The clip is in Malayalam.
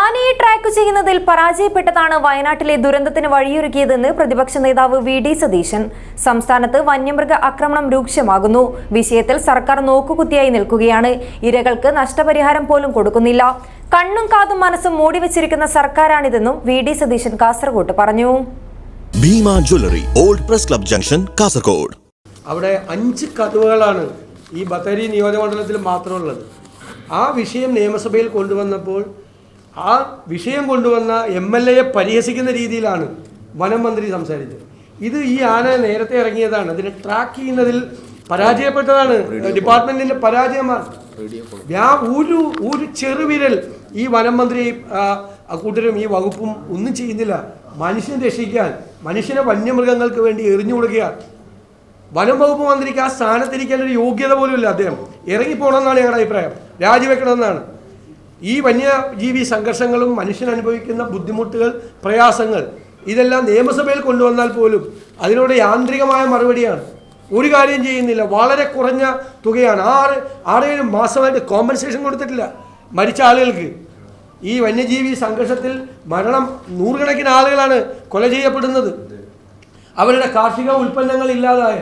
ആനയെ ട്രാക്ക് ചെയ്യുന്നതിൽ പരാജയപ്പെട്ടതാണ് വയനാട്ടിലെ ദുരന്തത്തിന് വഴിയൊരുക്കിയതെന്ന് പ്രതിപക്ഷ നേതാവ് വി ഡി സതീശൻ. സംസ്ഥാനത്ത് വന്യമൃഗ ആക്രമണം രൂക്ഷമാകുന്നു. വിഷയത്തിൽ സർക്കാർ നോക്കുകുത്തിയായി നിൽക്കുകയാണ്. ഇരകൾക്ക് നഷ്ടപരിഹാരം പോലും കൊടുക്കുന്നില്ല. കണ്ണും കാതും മനസ്സും മൂടിവെച്ചിരിക്കുന്ന സർക്കാരാണിതെന്നും വി ഡി സതീശൻ കാസർഗോഡ് പറഞ്ഞു. Bhima jewellery old press club junction Kasaragod അവിടെ അഞ്ച് കതവുകളാണ് ഈ ബത്തേരി നിയോജകമണ്ഡലത്തിൽ മാത്രമുള്ളത്. ആ വിഷയം നിയമസഭയിൽ കൊണ്ടുവന്നപ്പോൾ ആ വിഷയം കൊണ്ടുവന്ന എം എൽ എയെ പരിഹസിക്കുന്ന രീതിയിലാണ് വനം മന്ത്രി സംസാരിച്ചത്. ഇത് ഈ ആന നേരത്തെ ഇറങ്ങിയതാണ്. അതിനെ ട്രാക്ക് ചെയ്യുന്നതിൽ പരാജയപ്പെട്ടതാണ് ഡിപ്പാർട്ട്മെന്റിന്റെ പരാജയമാണ്. ഞാൻ ഒരു ഒരു ചെറുവിരൽ ഈ വനം മന്ത്രി കൂട്ടരും ഈ വകുപ്പും ഒന്നും ചെയ്യുന്നില്ല. മനുഷ്യനെ രക്ഷിക്കാൻ മനുഷ്യനെ വന്യമൃഗങ്ങൾക്ക് വേണ്ടി എറിഞ്ഞു കൊടുക്കുകയാണ് വനം വകുപ്പ് മന്ത്രിക്ക് ആ സ്ഥാനത്തിരിക്കാൻ ഒരു യോഗ്യത പോലും ഇല്ല അദ്ദേഹം. ഇറങ്ങിപ്പോണമെന്നാണ് ഞങ്ങളുടെ അഭിപ്രായം. രാജിവെക്കണമെന്നാണ്. ഈ വന്യജീവി സംഘർഷങ്ങളും മനുഷ്യൻ അനുഭവിക്കുന്ന ബുദ്ധിമുട്ടുകൾ പ്രയാസങ്ങൾ ഇതെല്ലാം നിയമസഭയിൽ കൊണ്ടുവന്നാൽ പോലും അതിനോട് യാന്ത്രികമായ മറുപടിയാണ്. ഒരു കാര്യം ചെയ്യുന്നില്ല. വളരെ കുറഞ്ഞ തുകയാണ്. ആറ് ആറേഴ് മാസമായിട്ട് കോമ്പൻസേഷൻ കൊടുത്തിട്ടില്ല മരിച്ച ആളുകൾക്ക്. ഈ വന്യജീവി സംഘർഷത്തിൽ മരണം നൂറുകണക്കിന് ആളുകളാണ് കൊല ചെയ്യപ്പെടുന്നത്. അവരുടെ കാർഷിക ഉൽപ്പന്നങ്ങൾ ഇല്ലാതായ